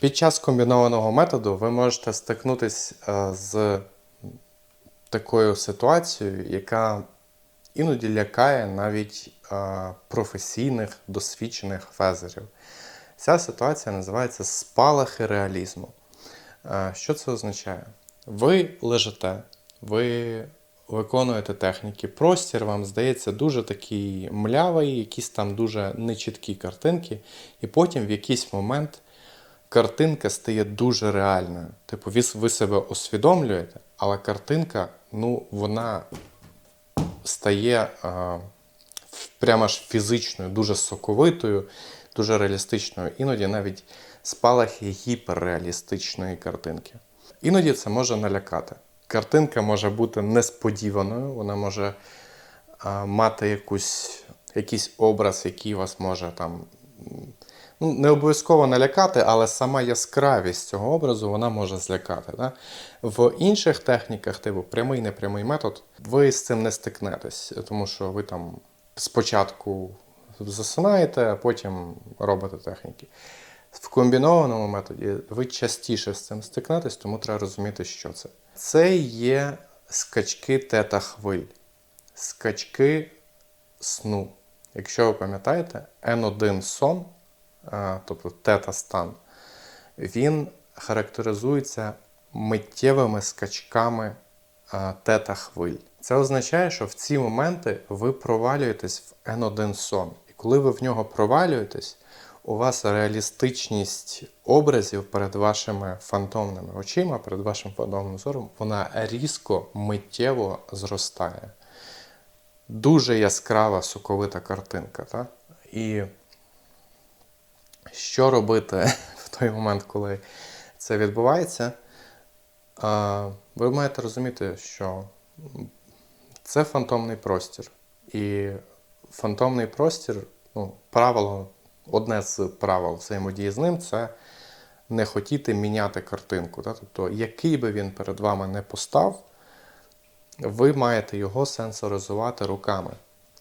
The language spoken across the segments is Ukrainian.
Під час комбінованого методу ви можете стикнутися е, з такою ситуацією, яка іноді лякає навіть е, професійних досвідчених фезерів. Ця ситуація називається спалахи реалізму. Е, Що це означає? Ви лежите, ви виконуєте техніки, простір вам здається дуже такий млявий, якісь там дуже нечіткі картинки, і потім в якийсь момент картинка стає дуже реальною. Типу, ви, себе усвідомлюєте, але картинка, ну, вона стає а, прямо ж фізичною, дуже соковитою, дуже реалістичною. Іноді навіть спалахи гіперреалістичної картинки. Іноді це може налякати. Картинка може бути несподіваною, вона може а, мати якусь, якийсь образ, який вас може там. Ну, не обов'язково налякати, але сама яскравість цього образу вона може злякати. Да? В інших техніках, типу прямий непрямий метод, ви з цим не стикнетесь, тому що ви там спочатку засинаєте, а потім робите техніки. В комбінованому методі ви частіше з цим стикнетесь, тому треба розуміти, що це. Це є скачки тета хвиль, скачки сну. Якщо ви пам'ятаєте, N1 сон, тобто тета-стан, він характеризується миттєвими скачками тета-хвиль. Це означає, що в ці моменти ви провалюєтесь в N1 сон. І коли ви в нього провалюєтесь, у вас реалістичність образів перед вашими фантомними очима, перед вашим фантомним зором, вона різко миттєво зростає. Дуже яскрава соковита картинка. Та? І що робити в той момент, коли це відбувається? Ви маєте розуміти, що це фантомний простір. І фантомний простір, ну, правило, одне з правил взаємодії з ним це не хотіти міняти картинку. Та? Тобто, який би він перед вами не постав, ви маєте його сенсоризувати руками.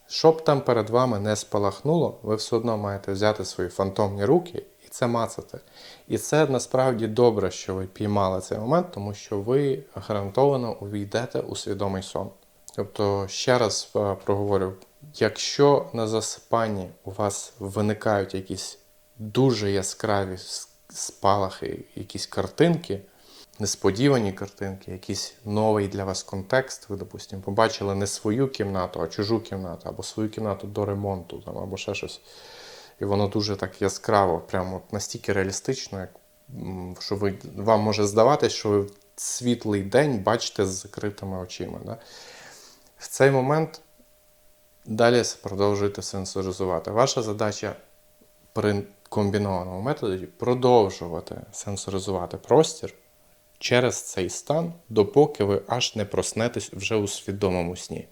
Щоб там перед вами не спалахнуло, ви все одно маєте взяти свої фантомні руки і це мацати. І це насправді добре, що ви піймали цей момент, тому що ви гарантовано увійдете у свідомий сон. Тобто, ще раз е, проговорю: якщо на засипанні у вас виникають якісь дуже яскраві спалахи, якісь картинки, несподівані картинки, якийсь новий для вас контекст. Ви, допустимо, побачили не свою кімнату, а чужу кімнату, або свою кімнату до ремонту, там, або ще щось. І воно дуже так яскраво, прямо настільки реалістично, як, що ви, вам може здаватись, що ви світлий день бачите з закритими очима. Да? В цей момент далі продовжуйте сенсоризувати. Ваша задача при комбінованому методі продовжувати сенсоризувати простір через цей стан, допоки ви аж не проснетесь вже у свідомому сні.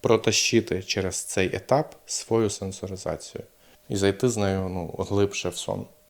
Протащити через цей етап свою сенсоризацію і зайти з нею ну, глибше в сон.